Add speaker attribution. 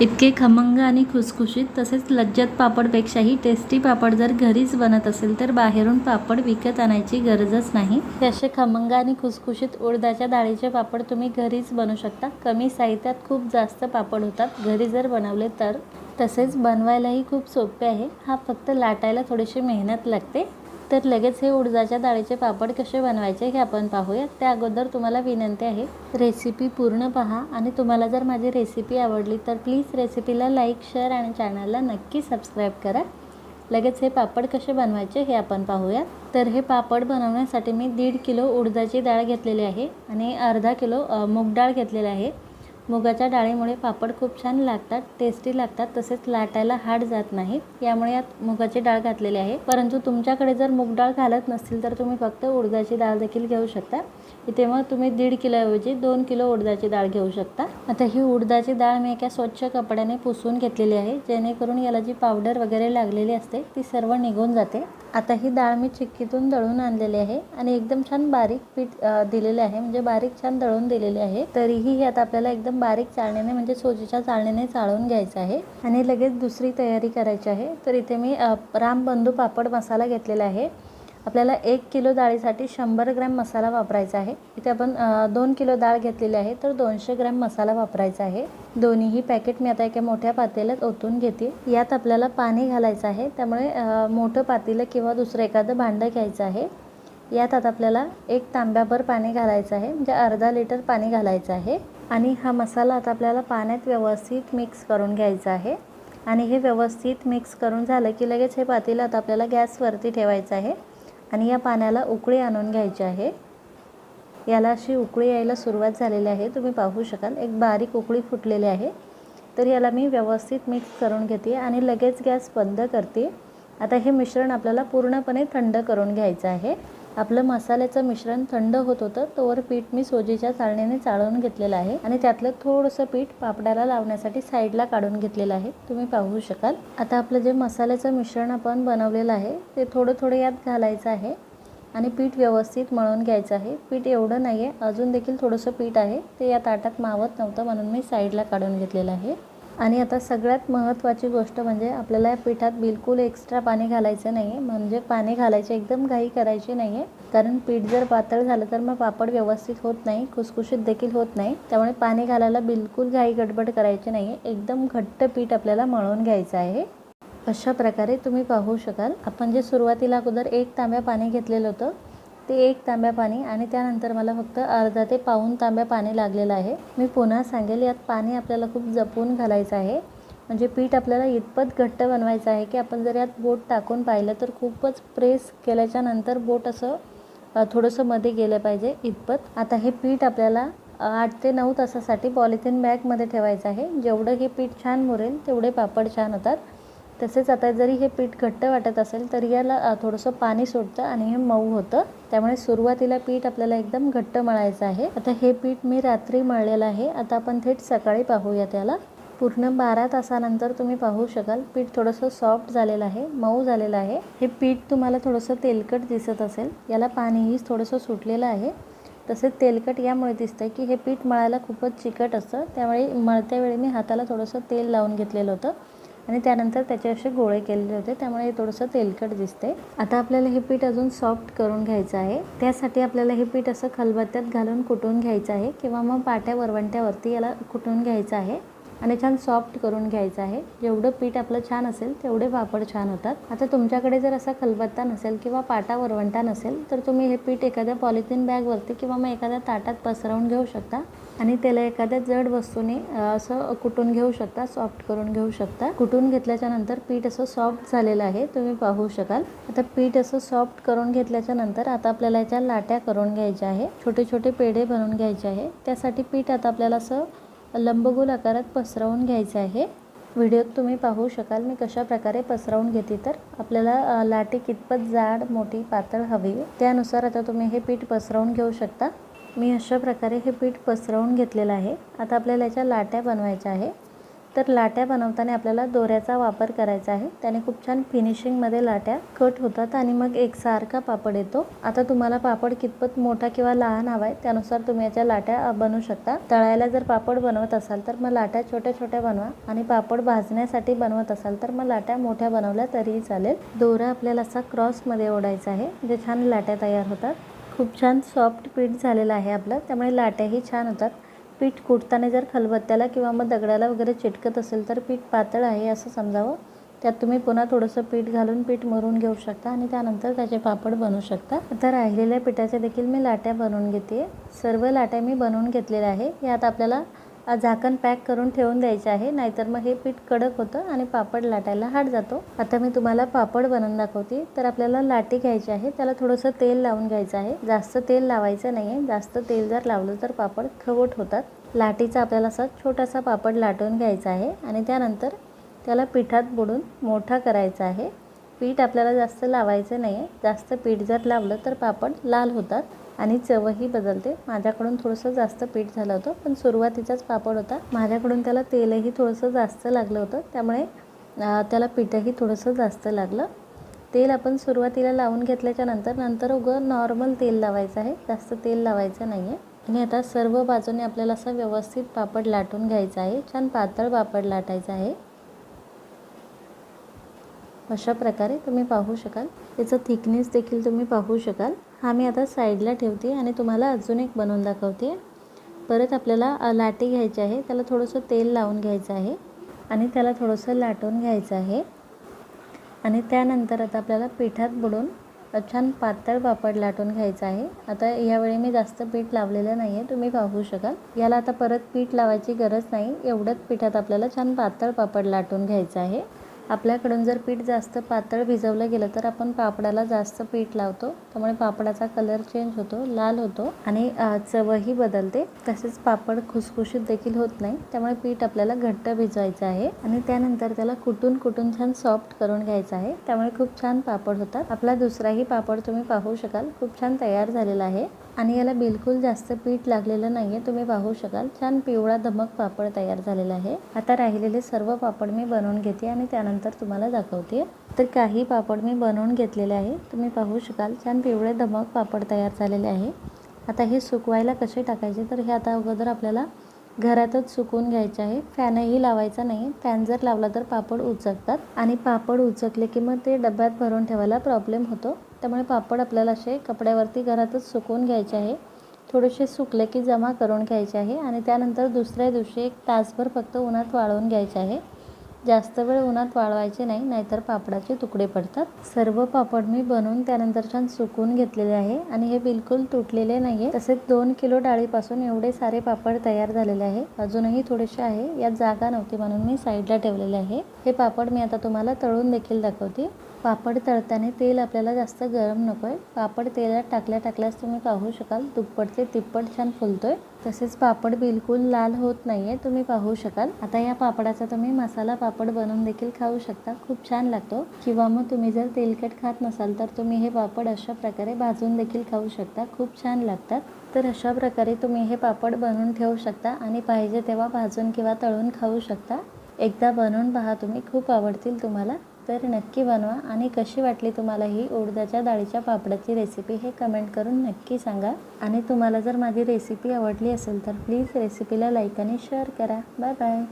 Speaker 1: इतके खमंग आणि खुसखुशीत तसेच लज्जत पापडपेक्षाही टेस्टी पापड जर घरीच बनत असेल तर बाहेरून पापड विकत आणायची गरजच नाही. तसे असे खमंग आणि खुसखुशीत उडदाच्या डाळीचे पापड तुम्ही घरीच बनवू शकता. कमी साहित्यात खूप जास्त पापड होतात. घरी जर बनवले तर तसेच बनवायलाही खूप सोपे आहे. हा फक्त लाटायला थोडीशी मेहनत लागते. तर लगेच हे उडदाच्या डाळीचे पापड कसे बनवायचे हे आपण पाहूया त्या अगोदर तुम्हाला विनंती आहे रेसिपी पूर्ण पहा आणि तुम्हाला जर माझी रेसिपी आवडली तर प्लीज रेसिपीला लाईक शेअर आणि चॅनलला नक्की सबस्क्राईब करा. लगेच हे पापड कसे बनवायचे हे आपण पाहूया तर हे पापड बनवण्यासाठी मी दीड किलो उडदाची डाळ घेतलेली आहे आणि अर्धा किलो मूग डाळ घेतलेली आहे. मुगाच्या डाळीमुळे पापड खूप छान लागतात टेस्टी लागतात तसेच लाटायला हाड जात नाही यामुळे यात मुगाची डाळ घातलेली आहे. परंतु तुमच्याकडे जर मूग डाळ घालत नसतील तर तुम्ही फक्त उडदाची डाळ देखील घेऊ शकता. इथे मग तुम्ही दीड किलोऐवजी दोन किलो उडदाची डाळ घेऊ शकता. आता ही उडदाची डाळ मी एका स्वच्छ कपड्याने पुसून घेतलेली आहे. जेणेकरून याला जी पावडर वगैरे लागलेली असते ती सर्व निघून जाते. आता ही डाळ मी चिक्कीतून दळून आणलेली आहे आणि एकदम छान बारीक पीठ दिलेले आहे. म्हणजे बारीक छान दळून दिलेले आहे. तरीही हे आता आपल्याला एकदम बारीक चाळणीने म्हणजे सोजीच्या चाळणीने चाळून घ्यायचं आहे. आणि लगेच दुसरी तयारी करायची आहे. तर इथे मी रामबंधू पापड मसाला घेतलेला आहे. आपल्याला एक किलो डाळीसाठी शंभर ग्रॅम मसाला वापरायचा आहे. इथे आपण दोन किलो डाळ घेतलेली आहे तर दोनशे ग्रॅम मसाला वापरायचा आहे. दोन्हीही पॅकेट मी आता एका मोठ्या पातेल्यात ओतून घेते. यात आपल्याला पाणी घालायचं आहे. त्यामुळे मोठं पातेलं किंवा दुसरं एखादं भांडं घ्यायचं आहे. यात आता आपल्याला एक तांब्याभर पाणी घालायचं आहे म्हणजे अर्धा लिटर पाणी घालायचं आहे. आणि हा मसाला आता आपल्याला पाण्यात व्यवस्थित मिक्स करून घ्यायचा आहे. आणि हे व्यवस्थित मिक्स करून झालं की लगेच हे पातेलं आता आपल्याला गॅसवरती ठेवायचं आहे. आणि या पाण्याला उकळी आणून घ्यायची आहे. याला अशी उकळी यायला सुरुवात झालेली आहे. तुम्ही पाहू शकाल एक बारीक उकळी फुटलेली आहे. तर याला मी व्यवस्थित मिक्स करून घेते आणि लगेच गॅस बंद करते. आता हे मिश्रण आपल्याला पूर्णपणे थंड करून घ्यायचं आहे. आपलं मसाल्याचं मिश्रण थंड होत होतं तोवर पीठ मी सोजीच्या चाळणीने चाळून घेतलेलं आहे आणि त्यातलं थोडंसं पीठ पापडाला लावण्यासाठी साईडला काढून घेतलेलं आहे. तुम्ही पाहू शकाल. आता आपलं जे मसाल्याचं मिश्रण आपण बनवलेलं आहे ते थोडं थोडं यात घालायचं आहे आणि पीठ व्यवस्थित मळून घ्यायचं आहे. पीठ एवढं नाही आहे अजून देखील थोडंसं पीठ आहे. ते या ताटात मावत नव्हतं म्हणून मी साईडला काढून घेतलेलं आहे. आणि आता सगळ्यात महत्त्वाची गोष्ट म्हणजे आपल्याला या पिठात बिलकुल एक्स्ट्रा पाणी घालायचं नाही आहे म्हणजे पाणी घालायचे एकदम घाई करायची नाही आहे कारण पीठ जर पातळ झालं तर मग पापड व्यवस्थित होत नाही खुसखुशीत देखील होत नाही. त्यामुळे पाणी घालायला बिलकुल घाई गडबड करायची नाही आहे एकदम घट्ट पीठ आपल्याला मळून घ्यायचं आहे. अशा प्रकारे तुम्ही पाहू शकाल. आपण जे सुरुवातीला अगोदर एक तांब्या पाणी घेतलेलं होतं ते एक तांब्या पाणी आणि त्यानंतर मला फक्त अर्धा ते पाऊन तांब्या पाणी लागलेलं आहे. मी पुन्हा सांगेल यात पाणी आपल्याला खूप जपून घालायचं आहे. म्हणजे पीठ आपल्याला इतपत घट्ट बनवायचं आहे की आपण जर यात बोट टाकून पाहिलं तर खूपच प्रेस केल्याच्यानंतर बोट असं थोडंसं मध्ये गेलं पाहिजे इतपत. आता हे पीठ आपल्याला आठ ते नऊ तासासाठी पॉलिथिन बॅगमध्ये ठेवायचं आहे. जेवढं हे पीठ छान मुरेल तेवढे पापड छान होतात. तसेच आता जरी हे पीठ घट्ट वाटत असेल तरी याला थोडंसं पाणी सोडतं आणि हे मऊ होतं. त्यामुळे सुरुवातीला पीठ आपल्याला एकदम घट्ट मळायचं आहे. आता हे पीठ मी रात्री मळलेलं आहे. आता आपण थेट सकाळी पाहूया त्याला. पूर्ण बारा तासानंतर तुम्ही पाहू शकाल. पीठ थोडंसं सॉफ्ट झालेलं आहे मऊ झालेलं आहे. हे पीठ तुम्हाला थोडंसं तेलकट दिसत असेल. याला पाणीही थोडंसं सुटलेलं आहे. तसेच तेलकट यामुळे दिसतं की हे पीठ मळायला खूपच चिकट असतं. त्यामुळे मळत्या वेळी मी हाताला थोडंसं तेल लावून घेतलेलं होतं. आणि त्यानंतर त्याचे असे गोळे केलेले होते. त्यामुळे हे थोडंसं तेलकट दिसते आता आपल्याला हे पीठ अजून सॉफ्ट करून घ्यायचं आहे. त्यासाठी आपल्याला हे पीठ असं खलबत्त्यात घालून कुटून घ्यायचं आहे किंवा मग पाट्या वरवंट्यावरती याला कुटून घ्यायचं आहे आणि छान सॉफ्ट करून घ्यायचं आहे. जेवढं पीठ आपलं छान असेल तेवढे पापड छान होतात. आता तुमच्याकडे जर असा खलबत्ता नसेल किंवा पाटा वरवंटा नसेल तर तुम्ही हे पीठ एखाद्या पॉलिथिन बॅगवरती किंवा मग एखाद्या ताटात पसरवून घेऊ शकता. आणि त्याला एखाद्या जड वस्तूने असं कुटून घेऊ शकता सॉफ्ट करून घेऊ शकता. कुटून घेतल्याच्या नंतर पीठ असं सॉफ्ट झालेलं आहे तुम्ही पाहू शकाल. आता पीठ असं सॉफ्ट करून घेतल्याच्या नंतर आता आपल्याला याच्या लाट्या करून घ्यायच्या आहे. छोटे छोटे पेढे बनवून घ्यायचे आहे. त्यासाठी पीठ आता आपल्याला असं लंबगोल आकारात पसरवून घ्यायचं आहे. व्हिडिओत तुम्ही पाहू शकाल मी कशा प्रकारे पसरवून घेते तर. आपल्याला लाटी कितपत जाड मोठी पातळ हवी. त्यानुसार आता तुम्ही हे पीठ पसरवून घेऊ शकता. मी अशा प्रकारे हे पीठ पसरवून घेतलेलं आहे. आता आपल्याला याच्या लाट्या बनवायच्या आहे. तर लाट्या बनवताना आपल्याला दोऱ्याचा वापर करायचा आहे. त्याने खूप छान फिनिशिंगमध्ये लाट्या कट होतात आणि मग एकसारखा पापड येतो. आता तुम्हाला पापड कितपत मोठा किंवा लहान हवा आहे त्यानुसार तुम्ही याच्या लाट्या बनवू शकता. तळायला जर पापड बनवत असाल तर मग लाट्या छोट्या छोट्या बनवा आणि पापड भाजण्यासाठी बनवत असाल तर मग लाट्या मोठ्या बनवल्या तरीही चालेल. दोरा आपल्याला असा क्रॉसमध्ये ओढायचा आहे. जे छान लाट्या तयार होतात. खूप छान सॉफ्ट पीठ झालेलं आहे आपलं. त्यामुळे लाट्याही छान होतात. पीठ कुटताना जर खलबत्त्याला किंवा मग दगडाला वगैरे चिटकत असेल तर पीठ पातळ आहे असं समजावं. त्यात तुम्ही पुन्हा थोडंसं पीठ घालून पीठ मरून घेऊ शकता आणि त्यानंतर त्याचे पापड बनवू शकता. आता राहिलेल्या पिठाच्या देखील मी लाट्या बनवून घेते. सर्व लाट्या मी बनवून घेतलेल्या आहे. यात आपल्याला झाकण पॅक करून ठेवून द्यायचे आहे. नाहीतर मग हे पीठ कडक होतं आणि पापड लाटायला हाड जातो. आता मी तुम्हाला पापड बनवून दाखवते. तर आपल्याला लाटी घ्यायची आहे. त्याला थोडंसं तेल लावून घ्यायचं आहे. जास्त तेल लावायचं नाही आहे जास्त तेल जर लावलं तर पापड खवट होतात. लाटीचा आपल्याला असा छोटासा पापड लाटून घ्यायचा आहे आणि त्यानंतर त्याला पिठात बुडून मोठा करायचा आहे. पीठ आपल्याला जास्त लावायचं नाही आहे जास्त पीठ जर लावलं तर पापड लाल होतात. आणि चवही बदलते. माझ्याकडून थोडंसं जास्त पीठ झालं होतं पण सुरुवातीचाच पापड होता. माझ्याकडून त्याला तेलही थोडंसं जास्त लागलं होतं. त्यामुळे त्याला पीठही थोडंसं जास्त लागलं. तेल आपण सुरुवातीला लावून घेतल्याच्या नंतर नंतर उगं नॉर्मल तेल लावायचं आहे. जास्त तेल लावायचं नाही आहे आणि आता सर्व बाजूने आपल्याला असं व्यवस्थित पापड लाटून घ्यायचं आहे. छान पातळ पापड लाटायचं आहे. अशा प्रकारे तुम्ही पाहू शकाल. त्याचं थिकनेस देखील तुम्ही पाहू शकाल. हा मी आता साईडला ठेवते आणि तुम्हाला अजून एक बनवून दाखवते. परत आपल्याला लाटे लाटी घ्यायची आहे. त्याला थोडंसं तेल लावून घ्यायचं आहे. आणि त्याला थोडंसं लाटून घ्यायचं आहे. आणि त्यानंतर आता आपल्याला पिठात बुडून छान पातळ पापड लाटून घ्यायचं आहे. आता यावेळी मी जास्त पीठ लावलेलं नाही आहे तुम्ही पाहू शकाल. याला आता परत पीठ लावायची गरज नाही. एवढंच पिठात आपल्याला छान पातळ पापड लाटून घ्यायचं आहे. आपल्याकडून जर पीठ जास्त पातळ भिजवलं गेलं तर आपण पापडाला जास्त पीठ लावतो. त्यामुळे पापडाचा कलर चेंज होतो लाल होतो आणि चवही बदलते. तसेच पापड खुसखुशीत देखील होत नाही. त्यामुळे पीठ आपल्याला घट्ट भिजवायचं आहे आणि त्यानंतर त्याला कुटून कुटून छान सॉफ्ट करून घ्यायचं आहे. त्यामुळे खूप छान पापड होतात. आपला दुसराही पापड तुम्ही पाहू शकाल. खूप छान तयार झालेला आहे. आणि याला बिलकुल जास्त पीठ लागलेलं नाही आहे तुम्ही पाहू शकाल. छान पिवळा धमक पापड तयार झालेला आहे. आता राहिलेले सर्व पापड मी बनवून घेते आणि त्यानंतर तुम्हाला दाखवते. तर काही पापड मी बनवून घेतलेले आहे. तुम्ही पाहू शकाल छान पिवळे धमक पापड तयार झालेले आहे. आता हे सुकवायला कसे टाकायचे? तर हे आता अगोदर आपल्याला घरातच सुकवून घ्यायचे आहे. फॅनही लावायचा नाही. फॅन जर लावला तर पापड उचकतात. आणि पापड उचकले की मग ते डब्यात भरून ठेवायला प्रॉब्लेम होतो. त्यामुळे पापड आपल्याला असे कपड्यावरती घरातच सुकवून घ्यायचे आहे. थोडेसे सुकले की जमा करून घ्यायचे आहे आणि त्यानंतर दुसऱ्या दिवशी एक तासभर फक्त उन्हात वाळवून घ्यायचे आहे. जास्त वेळ उन्हात वाळवायचे नाही नाहीतर पापडाचे तुकडे पडतात. सर्व पापड मी बनवून त्यानंतर छान सुकवून घेतलेले आहे आणि हे बिलकुल तुटलेले नाही आहे तसेच दोन किलो डाळीपासून एवढे सारे पापड तयार झालेले आहे. अजूनही थोडेसे आहे यात जागा नव्हती म्हणून मी साईडला ठेवलेले आहे. हे पापड मी आता तुम्हाला तळून देखील दाखवते. पापड तळताना तेल आपल्याला जास्त गरम नको आहे पापड तेलात टाकल्या टाकल्यास तुम्ही पाहू शकाल दुप्पटचे तिप्पट छान फुलतोय. तसेच पापड बिलकुल लाल होत नाही आहे तुम्ही पाहू शकाल. आता या पापडाचा तुम्ही मसाला पापड बनवून देखील खाऊ शकता खूप छान लागतो. किंवा मग तुम्ही जर तेलकट खात नसाल तर तुम्ही हे पापड अशा प्रकारे भाजून देखील खाऊ शकता खूप छान लागतात. तर अशा प्रकारे तुम्ही हे पापड बनवून ठेवू शकता आणि पाहिजे तेव्हा भाजून किंवा तळून खाऊ शकता. एकदा बनवून पहा तुम्ही खूप आवडतील तुम्हाला. तर नक्की बनवा आणि कशी वाटली तुम्हाला ही उडदाच्या डाळीच्या पापडाची रेसिपी हे कमेंट करून नक्की सांगा. आणि तुम्हाला जर माझी रेसिपी आवडली असेल तर प्लीज रेसिपीला लाईक आणि शेअर करा. Bye bye